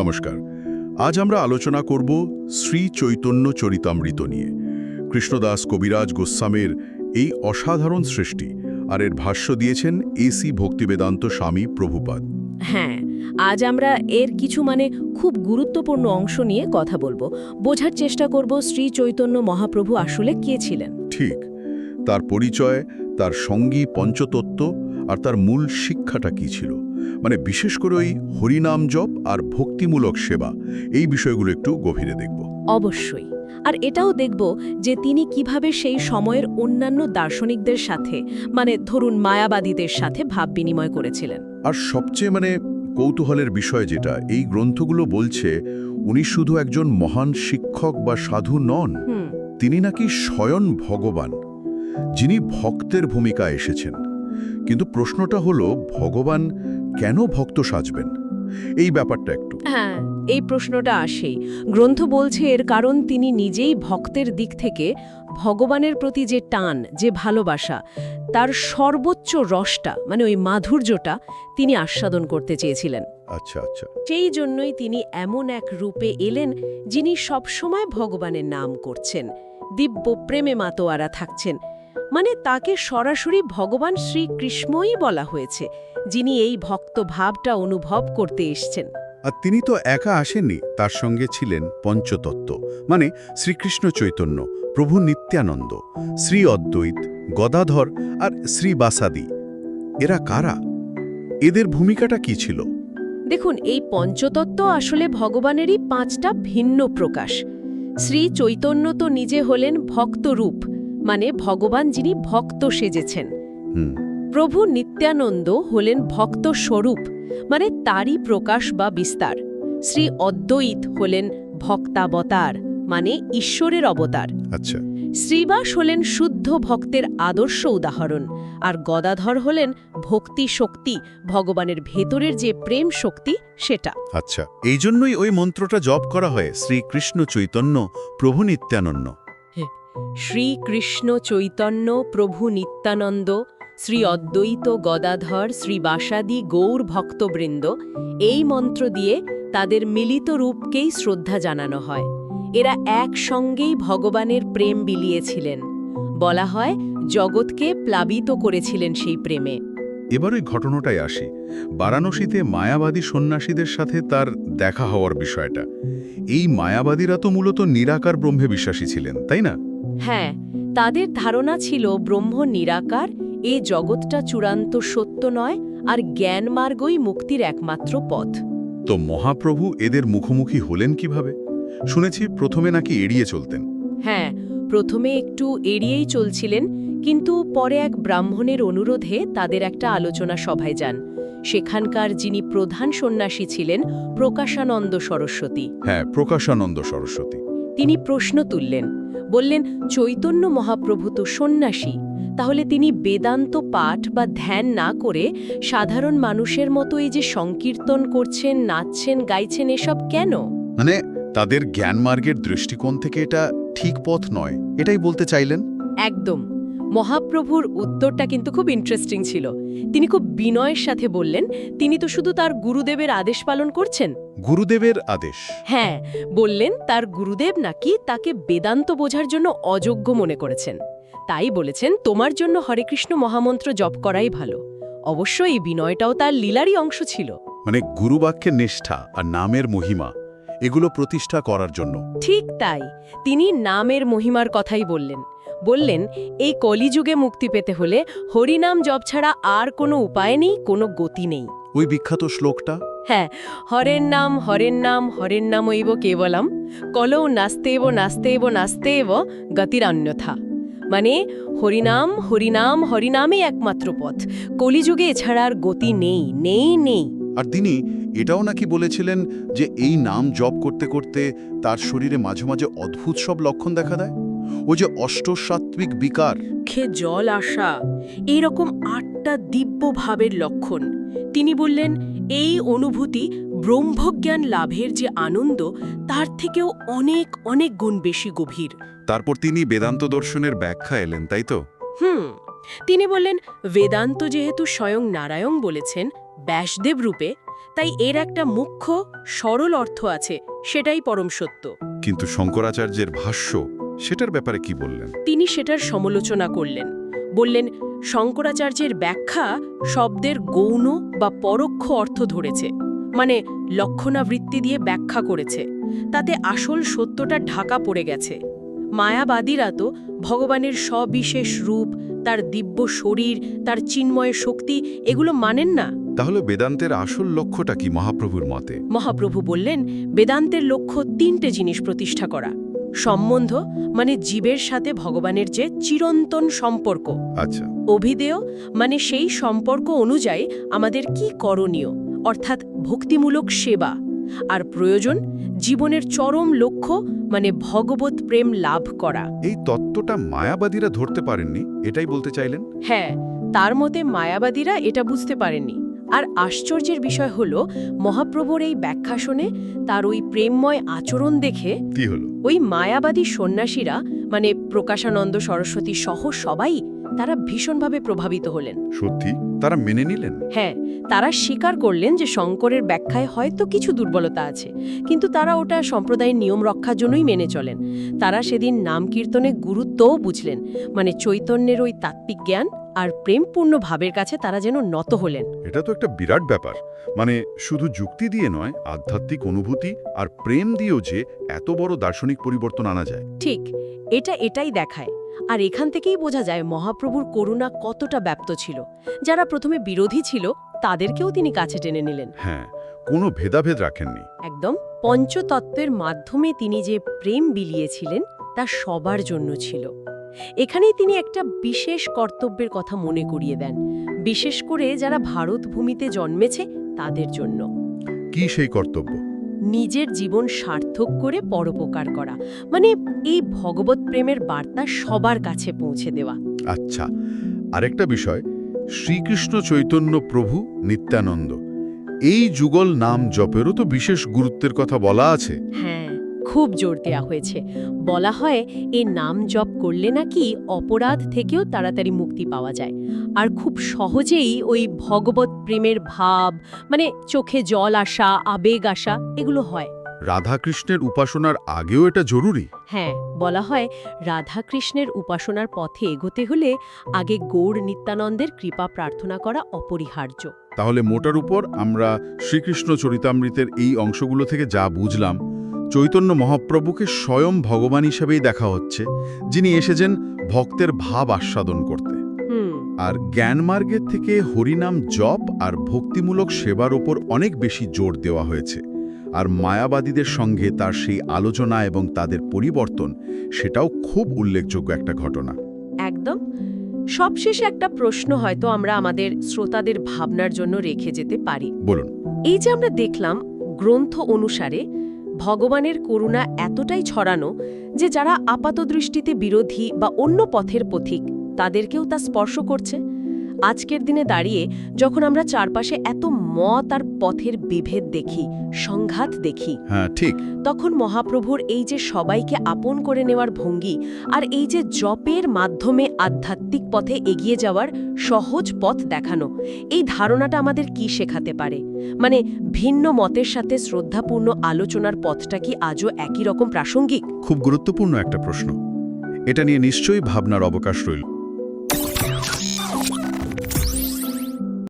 নমস্কার। আজ আমরা আলোচনা করব শ্রী চৈতন্য চরিতামৃত নিয়ে। কৃষ্ণদাস কবিরাজ গোস্বামের এই অসাধারণ সৃষ্টি আর এর ভাষ্য দিয়েছেন এসি ভক্তিবেদান্ত স্বামী প্রভুপাদ। হ্যাঁ আজ আমরা এর কিছু মানে খুব গুরুত্বপূর্ণ অংশ নিয়ে কথা বলব। বোঝার চেষ্টা করব শ্রী চৈতন্য মহাপ্রভু আসলে কে ছিলেন। ঠিক তার পরিচয় তার সঙ্গী পঞ্চতত্ত্ব আর তার মূল শিক্ষাটা কি ছিল। মানে বিশেষ করে ওই হরিনাম জপ আর ভক্তিমূলক সেবা এই বিষয়গুলো একটু গভীরে দেখব। অবশ্যই। আর এটাও দেখব যে তিনি কীভাবে সেই সময়ের অন্যান্য দার্শনিকদের সাথে মানে ধরুন মায়াবাদীদের সাথে ভাব বিনিময় করেছিলেন। আর সবচেয়ে মানে কৌতূহলের বিষয় যেটা এই গ্রন্থগুলো বলছে উনি শুধু একজন মহান শিক্ষক বা সাধু নন তিনি নাকি স্বয়ং ভগবান যিনি ভক্তের ভূমিকা এসেছেন। কিন্তু প্রশ্নটা হলো ভগবান কেন ভক্ত সাজবেন? এই ব্যাপারটা একটু। হ্যাঁ এই প্রশ্নটা আসেই গ্রন্থ বলছে এর কারণ তিনি নিজেই ভক্তের দিক থেকে ভগবানের প্রতি যে টান যে ভালোবাসা তার সর্বোচ্চ রসটা মানে ওই মাধুর্যটা তিনি আস্বাদন করতে চেয়েছিলেন। আচ্ছা আচ্ছা। সেই জন্যই তিনি এমন এক রূপে এলেন যিনি সবসময় ভগবানের নাম করছেন। দিব্য প্রেমে মাতোয়ারা থাকছেন। মানে তাকে সরাসরি ভগবান শ্রীকৃষ্ণই বলা হয়েছে যিনি এই ভক্ত ভাবটা অনুভব করতে এসছেন। আর তিনি তো একা আসেননি তার সঙ্গে ছিলেন পঞ্চতত্ত্ব মানে শ্রীকৃষ্ণ চৈতন্য প্রভু নিত্যানন্দ শ্রী অদ্বৈত গদাধর আর শ্রী বাসাদি। এরা কারা? এদের ভূমিকাটা কি ছিল? দেখুন এই পঞ্চতত্ত্ব আসলে ভগবানেরই পাঁচটা ভিন্ন প্রকাশ। শ্রী চৈতন্য তো নিজে হলেন ভক্তরূপ মানে ভগবান যিনি ভক্ত সেজেছেন। হুম। প্রভু নিত্যানন্দ হলেন ভক্ত স্বরূপ মানে তারই প্রকাশ বা বিস্তার। শ্রী অদ্বৈত হলেন ভক্তাবতার মানে ঈশ্বরের অবতার। আচ্ছা। শ্রীবাস হলেন শুদ্ধ ভক্তের আদর্শ উদাহরণ আর গদাধর হলেন ভক্তি শক্তি ভগবানের ভেতরের যে প্রেম শক্তি সেটা। আচ্ছা এই জন্যই ওই মন্ত্রটা জপ করা হয় শ্রীকৃষ্ণ চৈতন্য প্রভু নিত্যানন্দ। শ্রীকৃষ্ণ চৈতন্য প্রভু নিত্যানন্দ, শ্রী অদ্বৈত গদাধর, শ্রী বাসাদি গৌর ভক্তবৃন্দ, এই মন্ত্র দিয়ে তাদের মিলিত রূপকেই শ্রদ্ধা জানানো হয়। এরা একসঙ্গেই ভগবানের প্রেম বিলিয়েছিলেন। বলা হয়, জগৎকে প্লাবিত করেছিলেন সেই প্রেমে। এবার ওই ঘটনাটাই আসি। বারাণসীতে মায়াবাদী সন্ন্যাসীদের সাথে তার দেখা হওয়ার বিষয়টা। এই মায়াবাদীরা তো মূলত নিরাকার ব্রহ্মে বিশ্বাসী ছিলেন, তাই না? হ্যাঁ তাদের ধারণা ছিল ব্রহ্ম নিরাকার এ জগৎটা চূড়ান্ত সত্য নয় আর জ্ঞান মার্গই মুক্তির একমাত্র পথ। তো মহাপ্রভু এদের মুখোমুখি হলেন কীভাবে? শুনেছি প্রথমে নাকি এড়িয়ে চলতেন। হ্যাঁ প্রথমে একটু এড়িয়েই চলছিলেন কিন্তু পরে এক ব্রাহ্মণের অনুরোধে তাদের একটা আলোচনা সভায় যান। সেখানকার যিনি প্রধান সন্ন্যাসী ছিলেন প্রকাশানন্দ সরস্বতী। হ্যাঁ প্রকাশানন্দ সরস্বতী। তিনি প্রশ্ন তুললেন বললেন চৈতন্য মহাপ্রভু তো সন্ন্যাসী তাহলে তিনি বেদান্ত পাঠ বা ধ্যান না করে সাধারণ মানুষের মতো এই যে সংকীর্তন করছেন নাচছেন গাইছেন এসব কেন? মানে তাদের জ্ঞানমার্গের দৃষ্টিকোণ থেকে এটা ঠিক পথ নয় এটাই বলতে চাইলেন? একদম। মহাপ্রভুর উত্তরটা কিন্তু খুব ইন্টারেস্টিং ছিল। তিনি খুব বিনয়ের সাথে বললেন তিনি তো শুধু তার গুরুদেবের আদেশ পালন করছেন? গুরুদেবের আদেশ? হ্যাঁ বললেন তার গুরুদেব নাকি তাকে বেদান্ত বোঝার জন্য অযোগ্য মনে করেছেন। তাই বলেছেন তোমার জন্য হরেকৃষ্ণ মহামন্ত্র জপ করাই ভালো। অবশ্য এই বিনয়টাও তার লীলারই অংশ ছিল। মানে গুরুবাক্যের নিষ্ঠা আর নামের মহিমা এগুলো প্রতিষ্ঠা করার জন্য। ঠিক তাই। তিনি নামের মহিমার কথাই বললেন। বললেন এই কলিযুগে মুক্তি পেতে হলে হরিনাম জপ ছাড়া আর কোনো উপায় নেই কোনো গতি নেই। ওই বিখ্যাত শ্লোকটা? হ্যাঁ হরের নাম হরের নাম হরের নাম নামইব কেবলম কলৌ নাস্তেব নাস্তেব নাস্তেব গতিরান্যথা। মানে হরিনাম হরিনাম হরিনামই একমাত্র পথ। কলিযুগে এছাড়া আর গতি নেই নেই নেই। আর তিনি এটাও নাকি বলেছিলেন যে এই নাম জপ করতে করতে তার শরীরে মাঝে মাঝে অদ্ভুত সব লক্ষণ দেখা দেয়? ও যে অষ্টসাত্ত্বিক বিকার। মুখে জল আসা এইরকম আটটা দিব্য ভাবের লক্ষণ। তিনি বললেন এই অনুভূতি ব্রহ্মজ্ঞান লাভের যে আনন্দ তার থেকেও অনেক অনেক গুণ বেশি গভীর। তারপর তিনি বেদান্ত দর্শনের ব্যাখ্যা এলেন তাই তো? হুম। তিনি বললেন বেদান্ত যেহেতু স্বয়ং নারায়ণ বলেছেন ব্যাসদেব রূপে তাই এর একটা মুখ্য সরল অর্থ আছে সেটাই পরম সত্য। কিন্তু শঙ্করাচার্যের ভাষ্য সেটার ব্যাপারে কি বললেন? তিনি সেটার সমালোচনা করলেন। বললেন শঙ্করাচার্যের ব্যাখ্যা শব্দের গৌণ বা পরোক্ষ অর্থ ধরেছে। মানে লক্ষণাবৃত্তি দিয়ে ব্যাখ্যা করেছে। তাতে আসল সত্যটা ঢাকা পড়ে গেছে। মায়াবাদীরা তো ভগবানের সবিশেষ রূপ তার দিব্য শরীর তার চিন্ময় শক্তি এগুলো মানেন না। তাহলে বেদান্তের আসল লক্ষ্যটা কি মহাপ্রভুর মতে? মহাপ্রভু বললেন বেদান্তের লক্ষ্য তিনটে জিনিস প্রতিষ্ঠা করা। সম্বন্ধ মানে জীবের সাথে ভগবানের যে চিরন্তন সম্পর্ক। আচ্ছা। অভিধেয় মানে সেই সম্পর্ক অনুযায়ী আমাদের কি করণীয়? অর্থাৎ ভক্তিমূলক সেবা। আর প্রয়োজন জীবনের চরম লক্ষ্য মানে ভগবত প্রেম লাভ করা। এই তত্ত্বটা মায়াবাদীরা ধরতে পারেননি এটাই বলতে চাইলেন? হ্যাঁ তার মতে মায়াবাদীরা এটা বুঝতে পারেননি। আর আশ্চর্যের বিষয় হল মহাপ্রভুর এই ব্যাখ্যা শুনে তার ওই প্রেমময় আচরণ দেখে কি হলো? ওই মায়াবাদী সন্ন্যাসীরা মানে প্রকাশানন্দ সরস্বতী সহ সবাই তারা ভীষণভাবে প্রভাবিত হলেন। সত্যি? তারা মেনে নিলেন? হ্যাঁ তারা স্বীকার করলেন যে শঙ্করের ব্যাখ্যায় হয়তো কিছু দুর্বলতা আছে কিন্তু তারা ওটা সম্প্রদায়ের নিয়ম রক্ষার জন্যই মেনে চলেন। তারা সেদিন নাম কীর্তনে গুরুত্বও বুঝলেন মানে চৈতন্যের ওই তাত্ত্বিক জ্ঞান আর প্রেমপূর্ণ ভাবের কাছে তারা যেন নত হলেন। এটা তো একটা বিরাট ব্যাপার। মানে শুধু যুক্তি দিয়ে নয় আধ্যাত্মিক অনুভূতি আর প্রেম দিয়েও যে এত বড় দার্শনিক পরিবর্তন আনা যায়। ঠিক এটা এটাই দেখায়। আর এখান থেকেই বোঝা যায় মহাপ্রভুর করুণা কতটা ব্যাপ্ত ছিল। যারা প্রথমে বিরোধী ছিল তাদেরকেও তিনি কাছে টেনে নিলেন। হ্যাঁ কোনো ভেদাভেদ রাখেননি। একদম পঞ্চতত্ত্বের মাধ্যমে তিনি যে প্রেম বিলিয়েছিলেন তা সবার জন্য ছিল। এখানেই তিনি একটা বিশেষ কর্তব্যের কথা মনে করিয়ে দেন বিশেষ করে যারা ভারত ভূমিতে জন্মেছে তাদের জন্য। কি সেই কর্তব্য? নিজের জীবন সার্থক করে পরোপকার করা মানে এই ভগবত প্রেমের বার্তা সবার কাছে পৌঁছে দেওয়া। আচ্ছা আরেকটা বিষয় শ্রীকৃষ্ণ চৈতন্য প্রভু নিত্যানন্দ এই যুগল নাম জপেরও তো বিশেষ গুরুত্বের কথা বলা আছে। হ্যাঁ। খুব জোর দেয়া হয়েছে। বলা হয় এ নাম জপ করলে নাকি অপরাধ থেকেও তাড়াতাড়ি মুক্তি পাওয়া যায়। আর খুব সহজেই ওই ভগবত প্রেমের ভাব মানে চোখে জল আসা আবেগ আসা এগুলো হয়। রাধাকৃষ্ণের উপাসনার আগেও এটা জরুরি? হ্যাঁ বলা হয় রাধাকৃষ্ণের উপাসনার পথে এগোতে হলে আগে গৌড় নিত্যানন্দের কৃপা প্রার্থনা করা অপরিহার্য। তাহলে মোটার উপর আমরা শ্রীকৃষ্ণ চরিতামৃতের এই অংশগুলো থেকে যা বুঝলাম চৈতন্য মহাপ্রভুকে স্বয়ং ভগবান হিসেবেই দেখা হচ্ছে যিনি এসেছেন ভক্তের ভাব আস্বাদন করতে। আর জ্ঞানমার্গের থেকে হরিনাম জপ আর ভক্তিমূলক সেবার ওপর অনেক বেশি জোর দেওয়া হয়েছে। আর মায়াবাদীদের সঙ্গে তার সেই আলোচনা এবং তাদের পরিবর্তন সেটাও খুব উল্লেখযোগ্য একটা ঘটনা। একদম। সবশেষে একটা প্রশ্ন হয়তো আমরা আমাদের শ্রোতাদের ভাবনার জন্য রেখে যেতে পারি। বলুন। এই যে আমরা দেখলাম গ্রন্থ অনুসারে ভগবানের করুণা এতটাই ছড়ানো যে যারা আপাতদৃষ্টিতে বিরোধী বা অন্য পথের পথিক, তাদেরকেও তা স্পর্শ করছে। আজকের দিনে দাঁড়িয়ে যখন আমরা চারপাশে এত মত আর পথের বিভেদ দেখি সংঘাত দেখি হ্যাঁ ঠিক। তখন মহাপ্রভুর এই যে সবাইকে আপন করে নেওয়ার ভঙ্গি আর এই যে জপের মাধ্যমে আধ্যাত্মিক পথে এগিয়ে যাওয়ার সহজ পথ দেখানো এই ধারণাটা আমাদের কি শেখাতে পারে? মানে ভিন্ন মতের সাথে শ্রদ্ধাপূর্ণ আলোচনার পথটা কি আজও একই রকম প্রাসঙ্গিক? খুব গুরুত্বপূর্ণ একটা প্রশ্ন। এটা নিয়ে নিশ্চয়ই ভাবনার অবকাশ রইল।